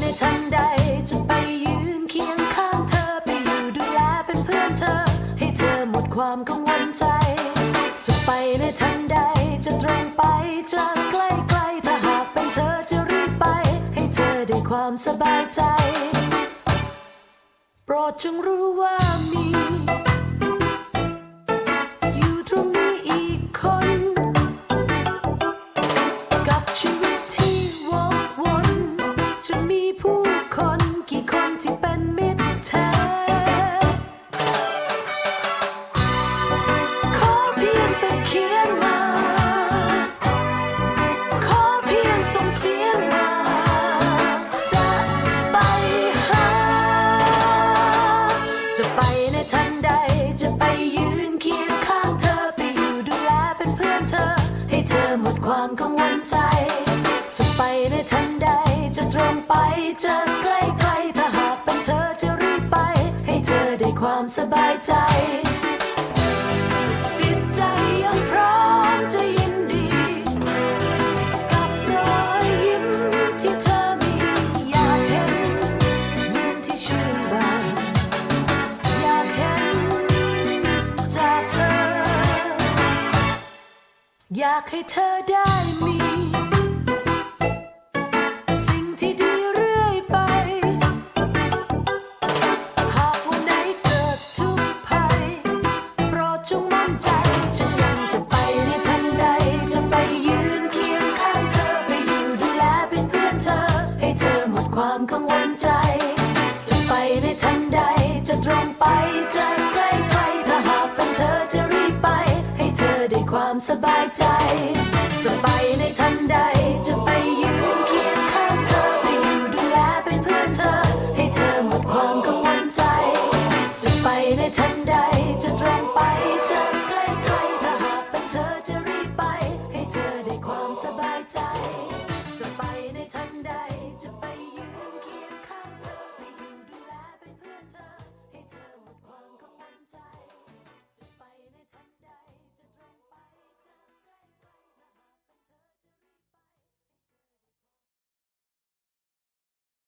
ในทันใดจะไปยืนเคียงข้างเธอไปอยู่ดูแลเป็นเพื่อนเธอ ให้เธอหมดความกังวลใจ จะไปในทันใดจะตรงไปจะใกล้ไกลถ้าหากเป็นเธอจะรีบไป ให้เธอได้ความสบายใจ โปรดจงรู้ว่ามี หมดความกังวลใจ จะไปในทันใด จะตรงไปจะใกล้ไกลถ้าหากเป็นเธอจะรีบไป ให้เธอได้ความสบายใจ นเธอให้เธอหมดความกังวล สบายใจ จะไปในท